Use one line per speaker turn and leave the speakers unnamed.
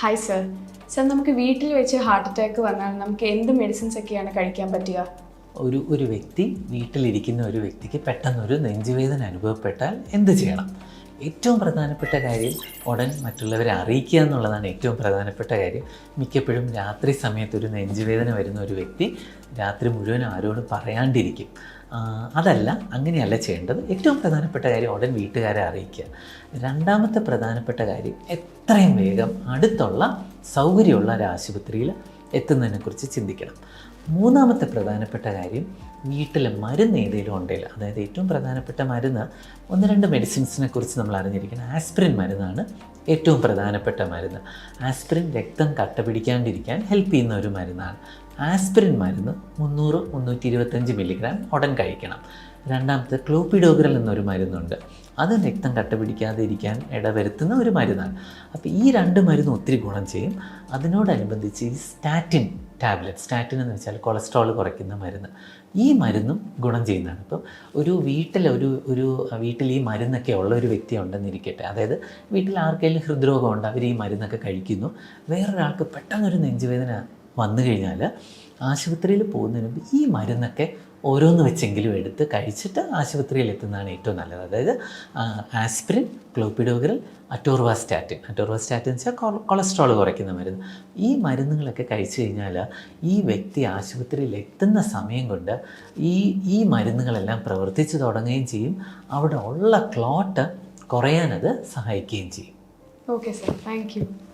Hi sir sir നമുക്ക് വീട്ടിൽ വെച്ച് ഹാർട്ട് അറ്റാക്ക് വന്നാൽ നമുക്ക് എന്ത് മെഡിസിൻസ് ഒക്കെയാണ് കഴിക്കാൻ പറ്റുക?
ഒരു ഒരു വ്യക്തി വീട്ടിലിരിക്കുന്ന ഒരു വ്യക്തിക്ക് പെട്ടെന്നൊരു നെഞ്ചുവേദന അനുഭവപ്പെട്ടാൽ എന്ത് ചെയ്യണം? ഏറ്റവും പ്രധാനപ്പെട്ട കാര്യം ഉടൻ മറ്റുള്ളവരെ അറിയിക്കുക എന്നുള്ളതാണ് ഏറ്റവും പ്രധാനപ്പെട്ട കാര്യം. മിക്കപ്പോഴും രാത്രി സമയത്ത് ഒരു നെഞ്ചുവേദന വരുന്ന ഒരു വ്യക്തി രാത്രി മുഴുവൻ ആരോടും പറയാണ്ടിരിക്കും. അതല്ല അങ്ങനെയല്ല ചെയ്യേണ്ടത്. ഏറ്റവും പ്രധാനപ്പെട്ട കാര്യം ഉടൻ വീട്ടുകാരെ അറിയിക്കുക. രണ്ടാമത്തെ പ്രധാനപ്പെട്ട കാര്യം എത്രയും വേഗം അടുത്തുള്ള സൗകര്യമുള്ള ഒരു ആശുപത്രിയിൽ എത്തുന്നതിനെക്കുറിച്ച് ചിന്തിക്കണം. മൂന്നാമത്തെ പ്രധാനപ്പെട്ട കാര്യം വീട്ടിൽ മരുന്ന് ഏതെങ്കിലും ഉണ്ടെങ്കിൽ അതായത് ഏറ്റവും പ്രധാനപ്പെട്ട മരുന്ന് ഒന്ന് രണ്ട് മെഡിസിൻസിനെ കുറിച്ച് നമ്മൾ അറിഞ്ഞിരിക്കണം. ആസ്പിരിൻ മരുന്നാണ് ഏറ്റവും പ്രധാനപ്പെട്ട മരുന്ന്. ആസ്പിരിൻ രക്തം കട്ട പിടിക്കാണ്ടിരിക്കാൻ ഹെൽപ്പ് ചെയ്യുന്ന ഒരു മരുന്നാണ്. ആസ്പിരിൻ മരുന്ന് മുന്നൂറ് മുന്നൂറ്റി ഇരുപത്തഞ്ച് മില്ലിഗ്രാം ഉടൻ കഴിക്കണം. രണ്ടാമത്തെ ക്ലോപ്പിഡോഗ്രൽ എന്നൊരു മരുന്നുണ്ട്. അത് രക്തം കട്ട പിടിക്കാതെ ഇരിക്കാൻ ഇടവരുത്തുന്ന ഒരു മരുന്നാണ്. അപ്പോൾ ഈ രണ്ട് മരുന്ന് ഒത്തിരി ഗുണം ചെയ്യും. അതിനോടനുബന്ധിച്ച് ഈ സ്റ്റാറ്റിൻ ടാബ്ലറ്റ് സ്റ്റാറ്റിൻ എന്ന് വെച്ചാൽ കൊളസ്ട്രോൾ കുറയ്ക്കുന്ന മരുന്ന്. ഈ മരുന്നും ഗുണം ചെയ്യുന്നതാണ്. ഇപ്പം ഒരു വീട്ടിൽ ഒരു ഒരു വീട്ടിൽ ഈ മരുന്നൊക്കെ ഉള്ള ഒരു വ്യക്തി ഉണ്ടെന്നിരിക്കട്ടെ അതായത് വീട്ടിൽ ആർക്കെങ്കിലും ഹൃദ്രോഗമുണ്ട് അവർ ഈ മരുന്നൊക്കെ കഴിക്കുന്നു. വേറൊരാൾക്ക് പെട്ടെന്നൊരു നെഞ്ചുവേദന വന്നു കഴിഞ്ഞാൽ ആശുപത്രിയിൽ പോകുന്നതിന് മുമ്പ് ഈ മരുന്നൊക്കെ ഓരോന്ന് വെച്ചെങ്കിലും എടുത്ത് കഴിച്ചിട്ട് ആശുപത്രിയിൽ എത്തുന്നതാണ് ഏറ്റവും നല്ലത്. അതായത് ആസ്പിരിൻ ക്ലോപ്പിഡോഗ്രൽ അറ്റോർവാസ്റ്റാറ്റിൻ. അറ്റോർവാസ്റ്റാറ്റിൻ വെച്ചാൽ കൊളസ്ട്രോൾ കുറയ്ക്കുന്ന മരുന്ന്. ഈ മരുന്നുകളൊക്കെ കഴിച്ചു കഴിഞ്ഞാൽ ഈ വ്യക്തി ആശുപത്രിയിൽ എത്തുന്ന സമയം കൊണ്ട് ഈ ഈ മരുന്നുകളെല്ലാം പ്രവർത്തിച്ചു തുടങ്ങുകയും ചെയ്യും. അവിടെ ഉള്ള ക്ലോട്ട് കുറയാനത് സഹായിക്കുകയും ചെയ്യും.
Okay sir thank